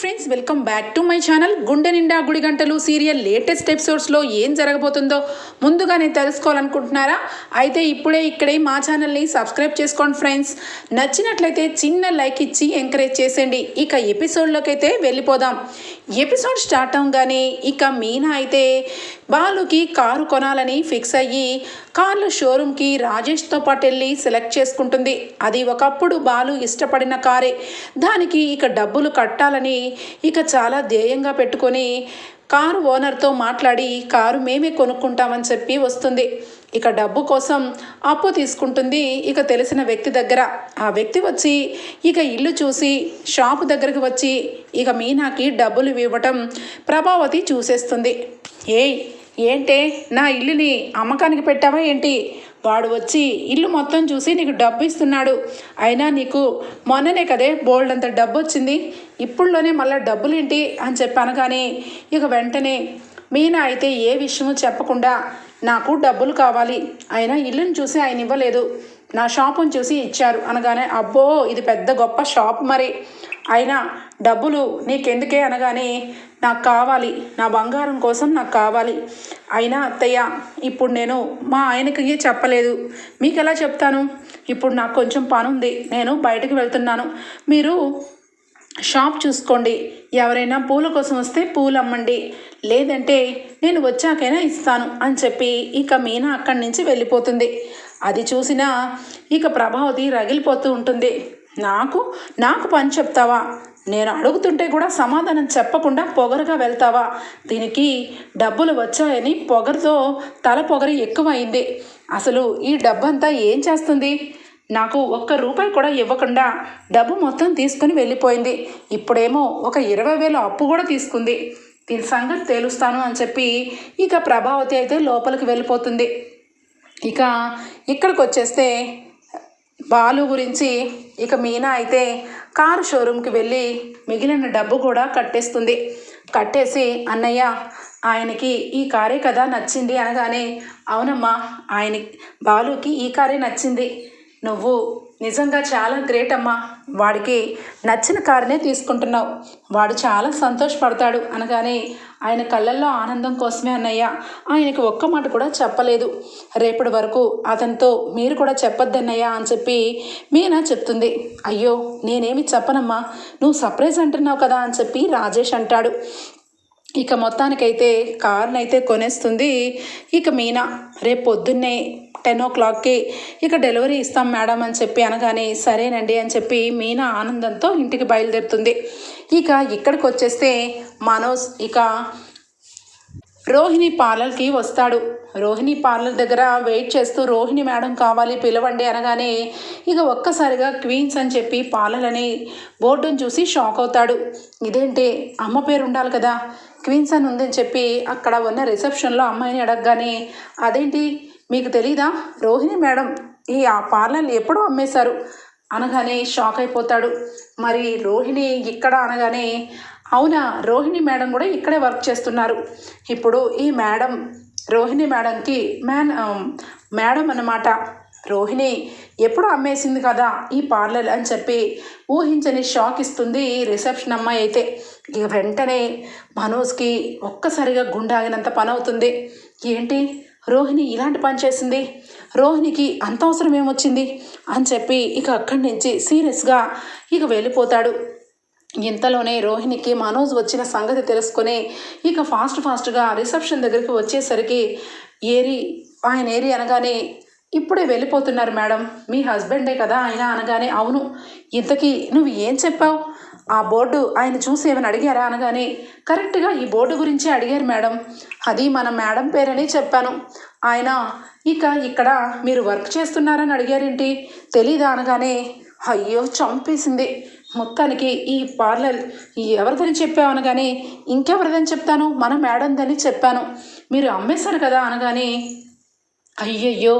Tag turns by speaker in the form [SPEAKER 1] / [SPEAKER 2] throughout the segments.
[SPEAKER 1] Friends welcome back to my channel. గుండె నిండా గుడి గంటలు సీరియల్ లేటెస్ట్ ఎపిసోడ్స్లో ఏం జరగబోతుందో ముందుగానే తెలుసుకోవాలనుకుంటున్నారా? అయితే ఇప్పుడే ఇక్కడే మా ఛానల్ని సబ్స్క్రైబ్ చేసుకోండి ఫ్రెండ్స్. నచ్చినట్లయితే చిన్న లైక్ ఇచ్చి ఎంకరేజ్ చేసేయండి. ఇక ఎపిసోడ్లోకి అయితే వెళ్ళిపోదాం. ఎపిసోడ్ స్టార్ట్ అవగానే ఇక మీనా అయితే బాలుకి కారు కొనాలని ఫిక్స్ అయ్యి కార్ల షోరూమ్కి రాజేష్తో పాటు వెళ్ళి సెలెక్ట్ చేసుకుంటుంది. అది ఒకప్పుడు బాలు ఇష్టపడిన కారే. దానికి ఇక డబ్బులు కట్టాలని ఇక చాలా ధ్యేయంగా పెట్టుకొని కారు ఓనర్తో మాట్లాడి కారు మేమే కొనుక్కుంటామని చెప్పి వస్తుంది. ఇక డబ్బు కోసం అప్పు తీసుకుంటుంది ఇక తెలిసిన వ్యక్తి దగ్గర. ఆ వ్యక్తి వచ్చి ఇక ఇల్లు చూసి షాపు దగ్గరకు వచ్చి ఇక మీనాకి డబ్బులు ఇవ్వటం ప్రభావతి చూసేస్తుంది. ఏయ్ ఏంటే? నా ఇల్లుని అమ్మకానికి పెట్టావా ఏంటి? వాడు వచ్చి ఇల్లు మొత్తం చూసి నీకు డబ్బు ఇస్తున్నాడు. అయినా నీకు మొన్ననే కదే బోల్డ్ అంత డబ్బు వచ్చింది. ఇప్పుడులోనే మళ్ళీ డబ్బులేంటి అని చెప్పాను కానీ ఇక వెంటనే మీనా అయితే ఏ విషయమూ చెప్పకుండా నాకు డబ్బులు కావాలి. అయినా ఇల్లుని చూసి ఆయన ఇవ్వలేదు. నా షాపుని చూసి ఇచ్చారు. అనగానే అబ్బో ఇది పెద్ద గొప్ప షాప్ మరి. అయినా డబ్బులు నీకెందుకే అనగానే నాకు కావాలి. నా బంగారం కోసం నాకు కావాలి. అయినా అత్తయ్య ఇప్పుడు నేను మా ఆయనకి చెప్పలేదు. మీకు ఎలా చెప్తాను? ఇప్పుడు నాకు కొంచెం పని ఉంది నేను బయటకు వెళ్తున్నాను. మీరు షాప్ చూసుకోండి. ఎవరైనా పూల కోసం వస్తే పూలు అమ్మండి. లేదంటే నేను వచ్చాకైనా ఇస్తాను అని చెప్పి ఇక మీనా అక్కడి నుంచి వెళ్ళిపోతుంది. అది చూసినా ఇక ప్రభావతి రగిలిపోతూ ఉంటుంది. నాకు నాకు పని చెప్తావా? నేను అడుగుతుంటే కూడా సమాధానం చెప్పకుండా పొగరుగా వెళ్తావా? దీనికి డబ్బులు వచ్చాయని పొగరుతో తల పొగరి ఎక్కువైంది. అసలు ఈ డబ్బంతా ఏం చేస్తుంది? నాకు ఒక్క రూపాయి కూడా ఇవ్వకుండా డబ్బు మొత్తం తీసుకుని వెళ్ళిపోయింది. ఇప్పుడేమో ఒక ఇరవై వేలు అప్పు కూడా తీసుకుంది. దీని సంగతి తేలుస్తాను అని చెప్పి ఇక ప్రభావతి అయితే లోపలికి వెళ్ళిపోతుంది. ఇక ఇక్కడికి వచ్చేస్తే బాలు గురించి ఇక మీనా అయితే కారు షోరూమ్కి వెళ్ళి మిగిలిన డబ్బు కూడా కట్టేస్తుంది. కట్టేసి అన్నయ్య ఆయనకి ఈ కారే కదా నచ్చింది అనగానే అవునమ్మా ఆయనకి బాలుకి ఈ కారే నచ్చింది. నువ్వు నిజంగా చాలా గ్రేట్ అమ్మా. వాడికి నచ్చిన కారునే తీసుకుంటున్నావు. వాడు చాలా సంతోషపడతాడు అనగానే ఆయన కళ్ళల్లో ఆనందం కోసమే అన్నయ్య. ఆయనకి ఒక్క మాట కూడా చెప్పలేదు. రేపటి వరకు అతనితో మీరు కూడా చెప్పొద్దన్నయ్య అని చెప్పి మీనా చెప్తుంది. అయ్యో నేనేమి చెప్పనమ్మా. నువ్వు సర్ప్రైజ్ అంటున్నావు కదా అని చెప్పి రాజేష్ అంటాడు. ఇక మొత్తానికైతే కార్ని అయితే కొనేస్తుంది. ఇక మీనా రేపు పొద్దున్నే టెన్ ఓ క్లాక్కి ఇక డెలివరీ ఇస్తాం మేడం అని చెప్పి అనగానే సరేనండి అని చెప్పి మీనా ఆనందంతో ఇంటికి బయలుదేరుతుంది. ఇక ఇక్కడికి వచ్చేస్తే మనోజ్ ఇక రోహిణి పార్లర్కి వస్తాడు. రోహిణి పార్లర్ దగ్గర వెయిట్ చేస్తూ రోహిణి మేడం కావాలి పిలవండి అనగానే ఇక ఒక్కసారిగా క్వీన్స్ అని చెప్పి పార్లర్ అని బోర్డును చూసి షాక్ అవుతాడు. ఇదేంటి? అమ్మ పేరు ఉండాలి కదా. క్వీన్స్ అని ఉందని చెప్పి అక్కడ ఉన్న రిసెప్షన్లో అమ్మాయిని అడగగానే అదేంటి? మీకు తెలీదా? రోహిణి మేడం ఈ ఆ పార్లర్ ఎప్పుడూ అమ్మేశారు. అనగానే షాక్ అయిపోతాడు. మరి రోహిణి ఇక్కడ అనగానే అవునా? రోహిణి మేడం కూడా ఇక్కడే వర్క్ చేస్తున్నారు. ఇప్పుడు ఈ మేడం రోహిణి మేడంకి మ్యాన్ మేడం అన్నమాట. రోహిణి ఎప్పుడు అమ్మేసింది కదా ఈ పార్లర్ అని చెప్పి ఊహించని షాక్ ఇస్తుంది ఈ రిసెప్షన్ అమ్మాయి అయితే. ఇక వెంటనే మనోజ్కి ఒక్కసారిగా గుండె ఆగినంత పని అవుతుంది ఏంటి? రోహిణి ఇలాంటి పని చేసింది? రోహిణికి అంత అవసరం ఏమొచ్చింది? అని చెప్పి ఇక అక్కడి నుంచి సీరియస్గా ఇక వెళ్ళిపోతాడు. ఇంతలోనే రోహిణికి మనోజ్ వచ్చిన సంగతి తెలుసుకొని ఇక ఫాస్ట్ ఫాస్ట్గా రిసెప్షన్ దగ్గరికి వచ్చేసరికి ఏరి ఆయన ఏరి అనగానే ఇప్పుడే వెళ్ళిపోతున్నారు మేడం. మీ హస్బెండే కదా ఆయన అనగానే అవును. ఇంతకీ నువ్వు ఏం చెప్పావు? ఆ బోర్డు ఆయన చూసి ఏమైనా అడిగారా? అనగానే కరెక్ట్గా ఈ బోర్డు గురించి అడిగారు మేడం. అది మన మేడం పేరని చెప్పాను. ఆయన ఇక ఇక్కడ మీరు వర్క్ చేస్తున్నారని అడిగారేంటి? తెలీదా? అనగానే అయ్యో చంపేసింది. మొత్తానికి ఈ పార్లర్ ఎవరిదని చెప్పావు అనగానే ఇంకెవరిదని చెప్తాను? మన మేడందని చెప్పాను. మీరు అమ్మేశారు కదా అనగానే అయ్యయ్యో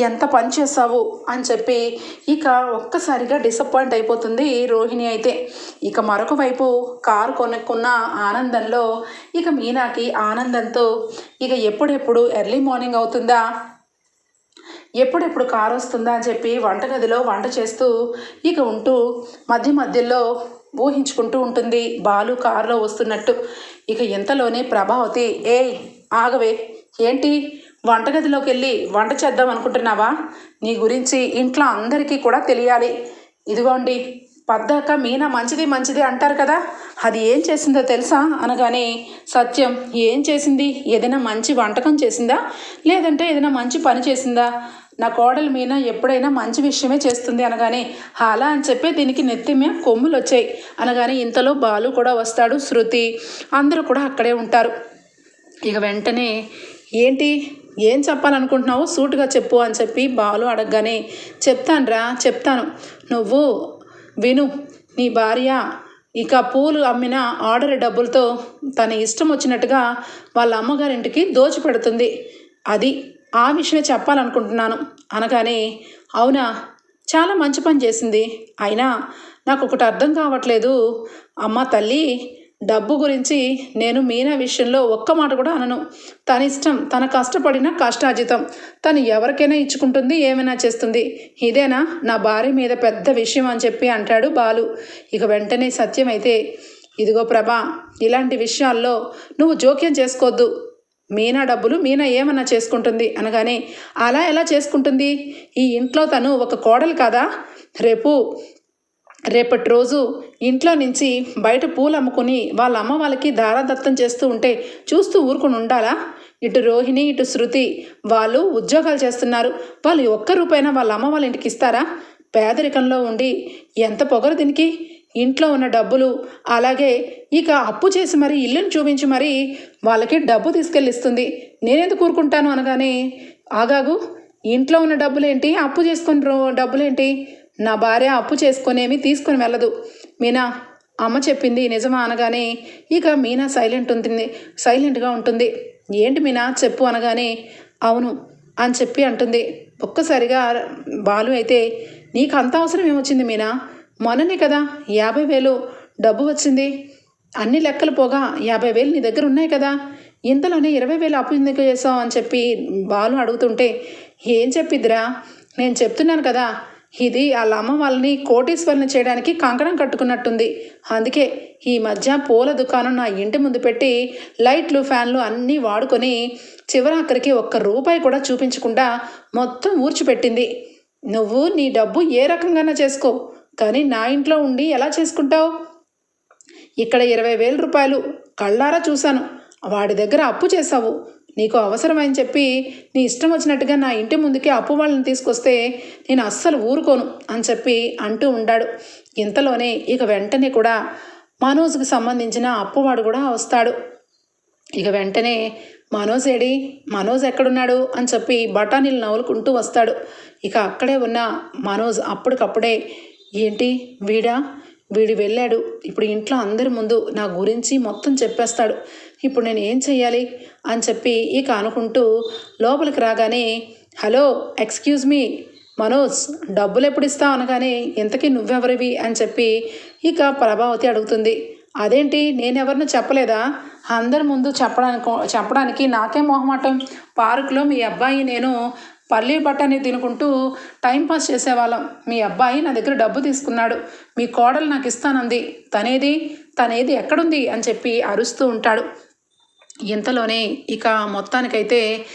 [SPEAKER 1] ఎంత పని చేసావు అని చెప్పి ఇక ఒక్కసారిగా డిసప్పాయింట్ అయిపోతుంది రోహిణి అయితే. ఇక మరొక వైపు కారు కొనుక్కున్న ఆనందంలో ఇక మీనాకి ఆనందంతో ఇక ఎప్పుడెప్పుడు ఎర్లీ మార్నింగ్ అవుతుందా? ఎప్పుడెప్పుడు కారు వస్తుందా అని చెప్పి వంటగదిలో వంట చేస్తూ ఇక ఉంటూ మధ్య మధ్యలో ఊహించుకుంటూ ఉంటుంది. బాలు కారులో వస్తున్నట్టు. ఇక ఇంతలోనే ప్రభావతి ఏ ఆగవే. ఏంటి? వంటగదిలోకి వెళ్ళి వంట చేద్దాం అనుకుంటున్నావా? నీ గురించి ఇంట్లో అందరికీ కూడా తెలియాలి. ఇదిగోండి పద్దాక మీనా మంచిది మంచిది అంటారు కదా. అది ఏం చేసిందో తెలుసా? అనగానే సత్యం ఏం చేసింది? ఏదైనా మంచి వంటకం చేసిందా? లేదంటే ఏదైనా మంచి పని చేసిందా? నా కోడలు మీన ఎప్పుడైనా మంచి విషయమే చేస్తుంది అనగానే అలా అని చెప్పి దీనికి నెత్తిమే కొమ్ములు వచ్చాయి అనగానే ఇంతలో బాలు కూడా వస్తాడు శృతి అందరూ కూడా అక్కడే ఉంటారు. ఇక వెంటనే ఏంటి? ఏం చెప్పాలనుకుంటున్నావు? సూటుగా చెప్పు అని చెప్పి బాలు అడగగానే చెప్తానురా చెప్తాను. నువ్వు విను నీ భార్య ఇక పూలు అమ్మిన ఆర్డర్ డబ్బులతో తన ఇష్టం వచ్చినట్టుగా వాళ్ళ అమ్మగారింటికి దోచిపెడుతుంది. అది ఆ విషయమే చెప్పాలనుకుంటున్నాను. అనగానే అవునా చాలా మంచి పని చేసింది. అయినా నాకు ఒకటి అర్థం కావట్లేదు. అమ్మ తల్లి డబ్బు గురించి నేను మీనా విషయంలో ఒక్క మాట కూడా అనను. తన ఇష్టం తన కష్టపడిన కష్టాజితం తను ఎవరికైనా ఇచ్చుకుంటుంది ఏమైనా చేస్తుంది. ఇదేనా నా భార్య మీద పెద్ద విషయం అని చెప్పి అంటాడు బాలు. ఇక వెంటనే సత్యం అయితే ఇదిగో ప్రభా ఇలాంటి విషయాల్లో నువ్వు జోక్యం చేసుకోవద్దు మీనా డబ్బులు మీనా ఏమన్నా చేసుకుంటుంది? అనగానే అలా ఎలా చేసుకుంటుంది? ఈ ఇంట్లో తను ఒక కోడలు కాదా? రేపు రేపటి రోజు ఇంట్లో నుంచి బయట పూలు అమ్ముకుని వాళ్ళ అమ్మ వాళ్ళకి దారాదత్తం చేస్తూ ఉంటే చూస్తూ ఊరుకుని ఉండాలా? ఇటు రోహిణి ఇటు శృతి వాళ్ళు ఉద్యోగాలు చేస్తున్నారు. వాళ్ళు ఒక్క రూపాయినా వాళ్ళ అమ్మ వాళ్ళ ఇంటికి ఇస్తారా? పేదరికంలో ఉండి ఎంత పొగరు దీనికి? ఇంట్లో ఉన్న డబ్బులు అలాగే ఇక అప్పు చేసి మరి ఇల్లుని చూపించి మరి వాళ్ళకి డబ్బు తీసుకెళ్ళిస్తుంది. నేనెందుకు కూరుకుంటాను అనగానే ఆగాగు ఇంట్లో ఉన్న డబ్బులేంటి? అప్పు చేసుకుని రో- డబ్బులేంటి? నా భార్య అప్పు చేసుకునేమి తీసుకొని వెళ్ళదు. మీనా అమ్మ చెప్పింది నిజమా? అనగానే ఇక మీనా సైలెంట్ ఉంటుంది సైలెంట్గా ఉంటుంది. ఏంటి మీనా? చెప్పు. అనగానే అవును అని చెప్పి అంటుంది. ఒక్కసారిగా బాలు అయితే నీకు అంత అవసరం ఏమొచ్చింది మీనా? మొన్ననే కదా యాభై వేలు డబ్బు వచ్చింది. అన్ని లెక్కలు పోగా యాభై వేలు నీ దగ్గర ఉన్నాయి కదా. ఇంతలోనే ఇరవై వేలు అప్పు ఎందుకు చేసావు అని చెప్పి బాలు అడుగుతుంటే ఏం చెప్పిద్దిరా? నేను చెప్తున్నాను కదా ఇది వాళ్ళ అమ్మ వాళ్ళని కోటీశ్వరుని చేయడానికి కంకణం కట్టుకున్నట్టుంది. అందుకే ఈ మధ్య పూల దుకాణం నా ఇంటి ముందు పెట్టి లైట్లు ఫ్యాన్లు అన్నీ వాడుకొని చివరాఖరికి ఒక్క రూపాయి కూడా చూపించకుండా మొత్తం ఊర్చిపెట్టింది. నువ్వు నీ డబ్బు ఏ రకంగానో చేసుకో. కానీ నా ఇంట్లో ఉండి ఎలా చేసుకుంటావు? ఇక్కడ ఇరవై వేల రూపాయలు కళ్ళారా చూశాను. వాడి దగ్గర అప్పు చేశావు. నీకు అవసరమని చెప్పి నీ ఇష్టం వచ్చినట్టుగా నా ఇంటి ముందుకే అప్పు వాళ్ళని తీసుకొస్తే నేను అస్సలు ఊరుకోను అని చెప్పి అంటూ ఉండాడు. ఇంతలోనే ఇక వెంటనే కూడా మనోజ్కి సంబంధించిన అప్పువాడు కూడా వస్తాడు. ఇక వెంటనే మనోజ్ ఏడి మనోజ్ ఎక్కడున్నాడు? అని చెప్పి బఠానీలు నవ్వులుకుంటూ వస్తాడు. ఇక అక్కడే ఉన్న మనోజ్ అప్పటికప్పుడే ఏంటి? వీడా? వీడు వెళ్ళాడు. ఇప్పుడు ఇంట్లో అందరి ముందు నా గురించి మొత్తం చెప్పేస్తాడు. ఇప్పుడు నేను ఏం చెయ్యాలి? అని చెప్పి ఇక అనుకుంటూ లోపలికి రాగానే హలో ఎక్స్క్యూజ్ మీ మనోజ్ డబ్బులు ఎప్పుడు ఇస్తావు? అనగానే ఇంతకీ నువ్వెవరివి? అని చెప్పి ఇక ప్రభావతి అడుగుతుంది. అదేంటి? నేనెవరిని చెప్పలేదా? అందరి ముందు చెప్పడానికి చెప్పడానికి నాకే మొహమాటం. పార్కులో మీ అబ్బాయి నేను పల్లీ బట్టని తినుకుంటూ టైంపాస్ చేసేవాళ్ళం. మీ అబ్బాయి నా దగ్గర డబ్బు తీసుకున్నాడు. మీ కోడలు నాకు ఇస్తానంది. తనేది తనేది ఎక్కడుంది? అని చెప్పి అరుస్తూ ఉంటాడు. ఇంతలోనే ఇక మొత్తానికైతే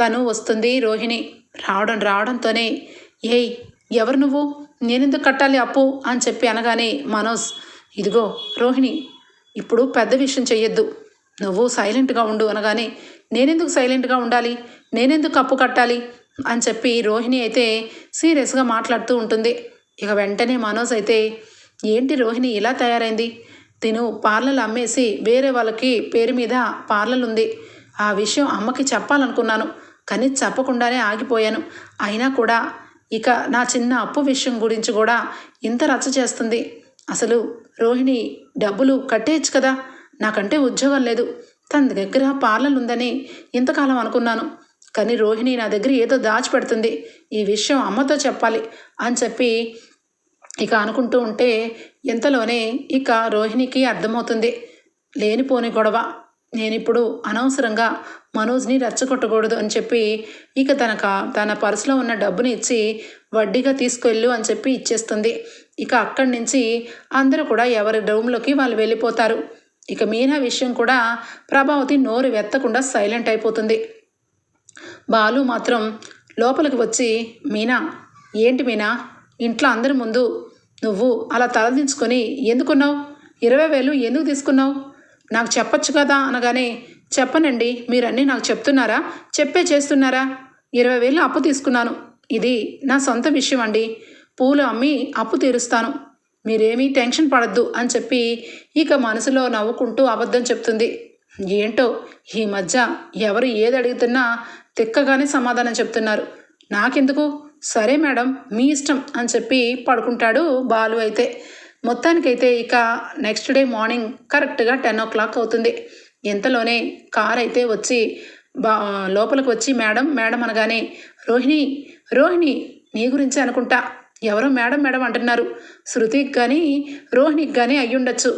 [SPEAKER 1] తను వస్తుంది రోహిణి. రావడం రావడంతోనే ఏయ్ ఎవరు నువ్వు? నేనెందుకు కట్టాలి అప్పు? అని చెప్పి అనగానే మనోజ్ ఇదిగో రోహిణి ఇప్పుడు పెద్ద విషయం చెయ్యొద్దు. నువ్వు సైలెంట్గా ఉండు అనగానే నేనెందుకు సైలెంట్గా ఉండాలి? నేనెందుకు అప్పు కట్టాలి? అని చెప్పి రోహిణి అయితే సీరియస్గా మాట్లాడుతూ ఉంటుంది. ఇక వెంటనే మనోజ్ అయితే ఏంటి రోహిణి ఇలా తయారైంది? తిను పార్లర్లు అమ్మేసి వేరే వాళ్ళకి పేరు మీద పార్లర్ ఉంది. ఆ విషయం అమ్మకి చెప్పాలనుకున్నాను కానీ చెప్పకుండానే ఆగిపోయాను. అయినా కూడా ఇక నా చిన్న అప్పు విషయం గురించి కూడా ఇంత రచ్చ చేస్తుంది. అసలు రోహిణి డబ్బులు కట్టేయచ్చు కదా? నాకంటే ఉద్యోగం లేదు. తన దగ్గర పార్లర్ ఉందని ఇంతకాలం అనుకున్నాను. కానీ రోహిణి నా దగ్గర ఏదో దాచిపెడుతుంది. ఈ విషయం అమ్మతో చెప్పాలి అని చెప్పి ఇక అనుకుంటూ ఉంటే ఇంతలోనే ఇక రోహిణికి అర్థమవుతుంది. లేనిపోని గొడవ. నేనిప్పుడు అనవసరంగా మనోజ్ని రెచ్చగొట్టకూడదు అని చెప్పి ఇక తన కా తన పర్సులో ఉన్న డబ్బుని ఇచ్చి వడ్డీగా తీసుకెళ్ళు అని చెప్పి ఇచ్చేస్తుంది. ఇక అక్కడి నుంచి అందరూ కూడా ఎవరి రూమ్లోకి వాళ్ళు వెళ్ళిపోతారు. ఇక మీనా విషయం కూడా ప్రభావతి నోరు వెత్తకుండా సైలెంట్ అయిపోతుంది. బాలు మాత్రం లోపలికి వచ్చి మీనా ఏంటి మీనా? ఇంట్లో అందరి ముందు నువ్వు అలా తలదించుకొని ఎందుకున్నావు? ఇరవై వేలు ఎందుకు తీసుకున్నావు? నాకు చెప్పచ్చు కదా అనగానే చెప్పనండి మీరన్నీ నాకు చెప్తున్నారా? చెప్పే చేస్తున్నారా? ఇరవై వేలు అప్పు తీసుకున్నాను. ఇది నా సొంత విషయం అండి. పూలు అమ్మి అప్పు తీరుస్తాను. మీరేమీ టెన్షన్ పడద్దు అని చెప్పి ఇక మనసులో నవ్వుకుంటూ అబద్ధం చెప్తుంది. ఏంటో ఈ మధ్య ఎవరు ఏది అడుగుతున్నా తిక్కగానే సమాధానం చెప్తున్నారు. నాకెందుకు? సరే మేడం మీ ఇష్టం అని చెప్పి పడుకుంటాడు బాలు అయితే. మొత్తానికైతే ఇక నెక్స్ట్ డే మార్నింగ్ కరెక్ట్గా టెన్ ఓ క్లాక్ అవుతుంది. ఇంతలోనే కార్ అయితే వచ్చి బా లోపలికి వచ్చి మేడం మేడం అనగానే రోహిణి రోహిణి నీ గురించి అనుకుంటా. ఎవరో మేడం మేడం అంటున్నారు. శృతికి కానీ రోహిణికి కానీ అయ్యుండొచ్చు.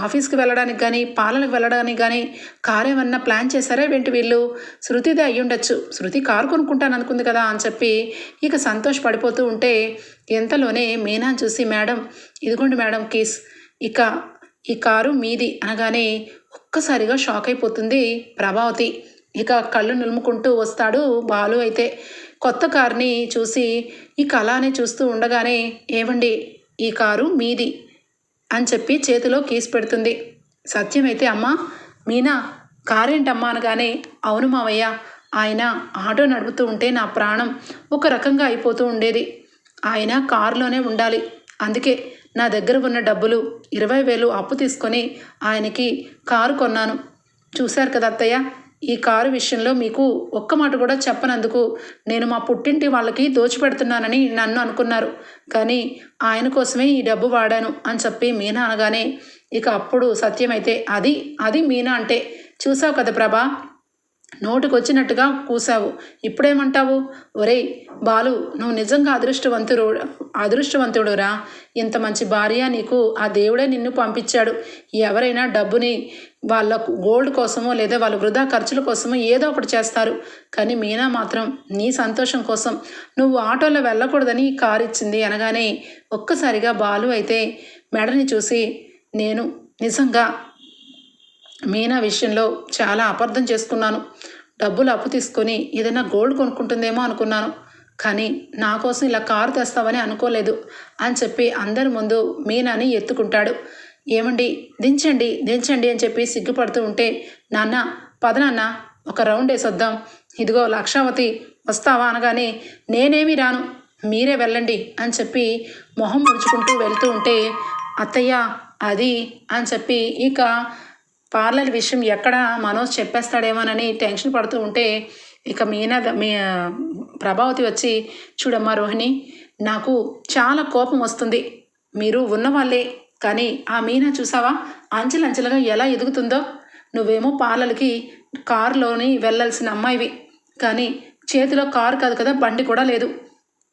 [SPEAKER 1] ఆఫీస్కి వెళ్ళడానికి కానీ పాలనకు వెళ్ళడానికి కానీ కార్ ఏమన్నా ప్లాన్ చేశారా ఏంటి వీళ్ళు? శృతిదే అయ్యుండొచ్చు. శృతి కారు కొనుక్కుంటాను అనుకుంది కదా అని చెప్పి ఇక సంతోష్ పడిపోతూ ఉంటే ఎంతలోనే మీనా చూసి మేడం ఇదిగోండి మేడం కీస్. ఇక ఈ కారు మీది అనగానే ఒక్కసారిగా షాక్ అయిపోతుంది ప్రభావతి. ఇక కళ్ళు నిలుముకుంటూ వస్తాడు బాలు అయితే. కొత్త కార్ని చూసి ఈ అలానే చూస్తూ ఉండగానే ఏమండి ఈ కారు మీది. అని చెప్పి చేతిలో కీస్ పెడుతుంది. సత్యమైతే అమ్మా మీనా కారేంటమ్మా అనగానే అవును మావయ్య ఆయన ఆటో నడుపుతూ ఉంటే నా ప్రాణం ఒక రకంగా అయిపోతూ ఉండేది. ఆయన కారులోనే ఉండాలి. అందుకే నా దగ్గర ఉన్న డబ్బులు ఇరవై వేలు అప్పు తీసుకొని ఆయనకి కారు కొన్నాను. చూశారు కదా అత్తయ్య? ఈ కారు విషయంలో మీకు ఒక్క మాట కూడా చెప్పనందుకు నేను మా పుట్టింటి వాళ్ళకి దోచిపెడుతున్నానని నన్ను అనుకున్నారు. కానీ ఆయన కోసమే ఈ డబ్బు వాడాను అని చెప్పి మీనా అనగానే ఇక అప్పుడు సత్యమైతే అది అది మీనా అంటే చూసావు కదా ప్రభా? నోటికొచ్చినట్టుగా కూసావు. ఇప్పుడేమంటావు? ఒరేయ్ బాలు నువ్వు నిజంగా అదృష్టవంతుడు అదృష్టవంతుడురా. ఇంత మంచి భార్య నీకు ఆ దేవుడే నిన్ను పంపించాడు. ఎవరైనా డబ్బుని వాళ్ళ గోల్డ్ కోసమో లేదా వాళ్ళ వృధా ఖర్చుల కోసమో ఏదో ఒకటి చేస్తారు. కానీ మీనా మాత్రం నీ సంతోషం కోసం. నువ్వు ఆటోలో వెళ్ళకూడదని కారు ఇచ్చింది అనగానే ఒక్కసారిగా బాలు అయితే మెడని చూసి నేను నిజంగా మీనా విషయంలో చాలా అపార్థం చేసుకున్నాను. డబ్బులు అప్పు తీసుకొని ఏదైనా గోల్డ్ కొనుక్కుంటుందేమో అనుకున్నాను. కానీ నా కోసం ఇలా కారు తెస్తావని అనుకోలేదు అని చెప్పి అందరి ముందు మీనాని ఎత్తుకుంటాడు. ఏమండి? దించండి దించండి అని చెప్పి సిగ్గుపడుతూ ఉంటే నాన్న పదనాన్న ఒక రౌండ్ వేసొద్దాం. ఇదిగో లక్షావతి వస్తావా అనగానే నేనేమి రాను మీరే వెళ్ళండి అని చెప్పి మొహం ముడుచుకుంటూ వెళ్తూ ఉంటే అత్తయ్య అది అని చెప్పి ఇక పార్లర్ విషయం ఎక్కడ మనోజ్ చెప్పేస్తాడేమోనని టెన్షన్ పడుతూ ఉంటే ఇక మీనా మీ ప్రభావతి వచ్చి చూడమ్మా రోహిణి నాకు చాలా కోపం వస్తుంది. మీరు ఉన్నవాళ్ళే కానీ ఆ మీనా చూసావా? అంచెలంచెలుగా ఎలా ఎదుగుతుందో. నువ్వేమో పార్లర్కి కారులోని వెళ్ళాల్సిన అమ్మాయివి కానీ చేతిలో కారు కాదు కదా బండి కూడా లేదు.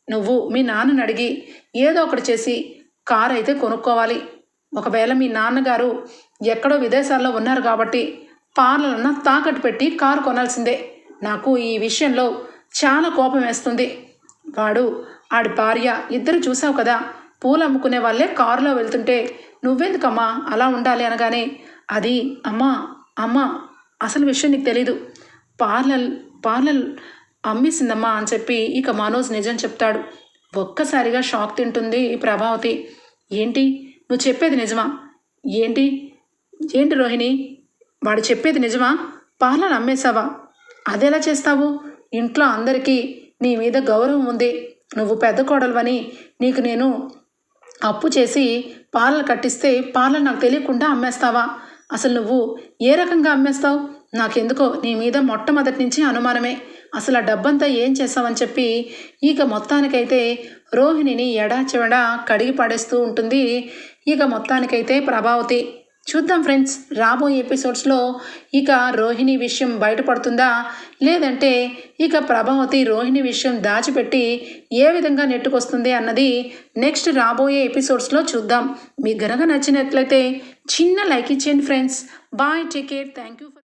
[SPEAKER 1] నువ్వు మీ నాన్నని అడిగి ఏదో ఒకటి చేసి కారు అయితే కొనుక్కోవాలి. ఒకవేళ మీ నాన్నగారు ఎక్కడో విదేశాల్లో ఉన్నారు కాబట్టి పార్లర్న తాకట్టు పెట్టి కారు కొనాల్సిందే. నాకు ఈ విషయంలో చాలా కోపం వేస్తుంది. వాడు ఆడి భార్య ఇద్దరు చూసావు కదా పూలు అమ్ముకునే వాళ్ళే కారులో వెళ్తుంటే నువ్వెందుకమ్మా అలా ఉండాలి అనగానే అది అమ్మా అమ్మా అసలు విషయం నీకు తెలీదు. పార్లర్ పార్లర్ అమ్మేసిందమ్మా అని చెప్పి ఇక మనోజ్ నిజం చెప్తాడు. ఒక్కసారిగా షాక్ తింటుంది ప్రభావతి. ఏంటి? నువ్వు చెప్పేది నిజమా? ఏంటి? ఏంటి రోహిణి? వాడు చెప్పేది నిజమా? పార్లర్ అమ్మేశావా? అదెలా చేస్తావు? ఇంట్లో అందరికీ నీ మీద గౌరవం ఉంది. నువ్వు పెద్ద కోడలువని నీకు నేను అప్పు చేసి పాలలు కట్టిస్తే పాలలు నాకు తెలియకుండా అమ్మేస్తావా? అసలు నువ్వు ఏ రకంగా అమ్మేస్తావు? నాకెందుకో నీ మీద మొట్టమొదటి నుంచి అనుమానమే. అసలు ఆ డబ్బంతా ఏం చేస్తావని చెప్పి ఇక మొత్తానికైతే రోహిణిని ఎడా చెవడా కడిగి పడేస్తూ ఉంటుంది. ఇక మొత్తానికైతే ప్రభావతి. చూద్దాం ఫ్రెండ్స్ రాబోయే ఎపిసోడ్స్లో ఇక రోహిణి విషయం బయటపడుతుందా? లేదంటే ఇక ప్రభావతి రోహిణి విషయం దాచిపెట్టి ఏ విధంగా నెట్టుకొస్తుంది అన్నది నెక్స్ట్ రాబోయే ఎపిసోడ్స్లో చూద్దాం. మీకు గనక నచ్చినట్లయితే చిన్న లైక్ ఇచ్చేయండి friends. Bye take care. Thank you